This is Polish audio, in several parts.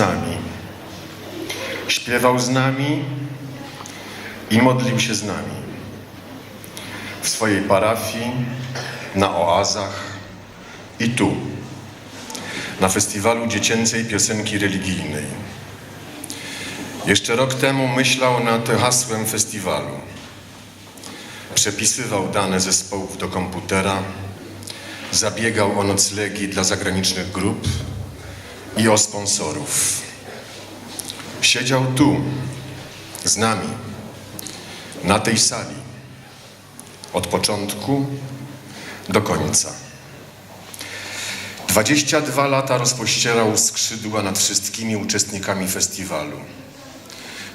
nami. Śpiewał z nami i modlił się z nami. W swojej parafii, na oazach i tu, na festiwalu dziecięcej piosenki religijnej. Jeszcze rok temu myślał nad hasłem festiwalu. Przepisywał dane zespołów do komputera, zabiegał o noclegi dla zagranicznych grup i o sponsorów. Siedział tu, z nami, na tej sali, od początku do końca. 22 lata rozpościerał skrzydła nad wszystkimi uczestnikami festiwalu.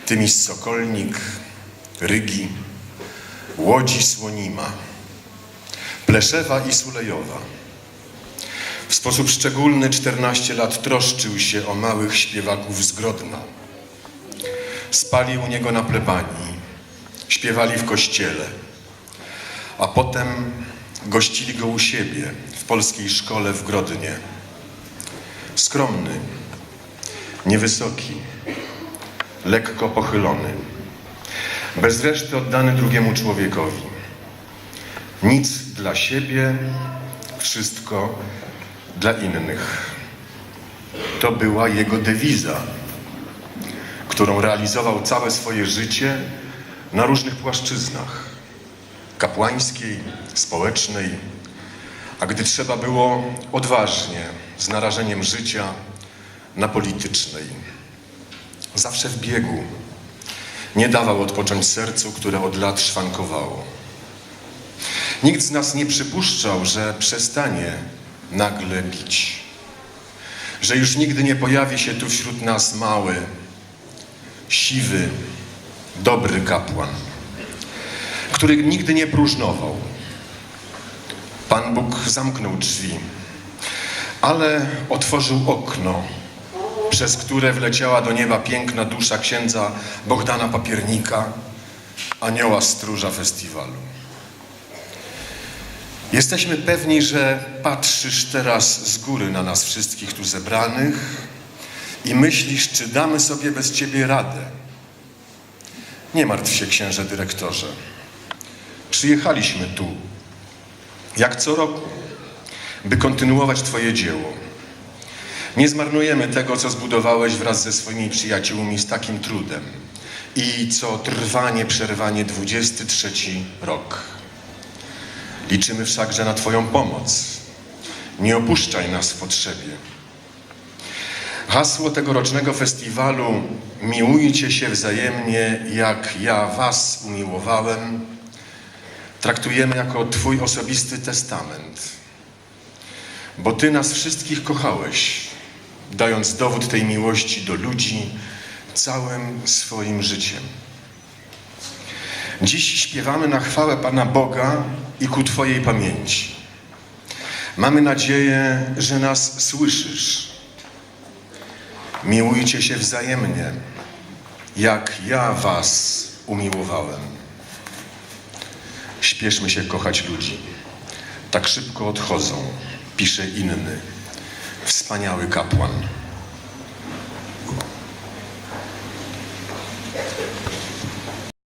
Tymi z Sokolnik, Rygi, Łodzi Słonima, Pleszewa i Sulejowa. Sposób szczególny 14 lat troszczył się o małych śpiewaków z Grodna. Spali u niego na plebanii, śpiewali w kościele, a potem gościli go u siebie w polskiej szkole w Grodnie. Skromny, niewysoki, lekko pochylony, bez reszty oddany drugiemu człowiekowi. Nic dla siebie, wszystko dla innych. To była jego dewiza, którą realizował całe swoje życie na różnych płaszczyznach kapłańskiej, społecznej, a gdy trzeba było odważnie, z narażeniem życia na politycznej. Zawsze w biegu. Nie dawał odpocząć sercu, które od lat szwankowało. Nikt z nas nie przypuszczał, że przestanie nagle bić. Że już nigdy nie pojawi się tu wśród nas mały, siwy, dobry kapłan, który nigdy nie próżnował. Pan Bóg zamknął drzwi, ale otworzył okno, przez które wleciała do nieba piękna dusza księdza Bogdana Papiernika, anioła stróża festiwalu. Jesteśmy pewni, że patrzysz teraz z góry na nas wszystkich tu zebranych i myślisz, czy damy sobie bez Ciebie radę. Nie martw się, księże dyrektorze. Przyjechaliśmy tu, jak co roku, by kontynuować Twoje dzieło. Nie zmarnujemy tego, co zbudowałeś wraz ze swoimi przyjaciółmi z takim trudem i co trwa nieprzerwanie 23 rok. Liczymy wszakże na Twoją pomoc. Nie opuszczaj nas w potrzebie. Hasło tegorocznego festiwalu Miłujcie się wzajemnie, jak ja Was umiłowałem, traktujemy jako Twój osobisty testament. Bo Ty nas wszystkich kochałeś, dając dowód tej miłości do ludzi całym swoim życiem. Dziś śpiewamy na chwałę Pana Boga i ku Twojej pamięci. Mamy nadzieję, że nas słyszysz. Miłujcie się wzajemnie, jak ja Was umiłowałem. Śpieszmy się kochać ludzi. Tak szybko odchodzą, pisze inny, wspaniały kapłan.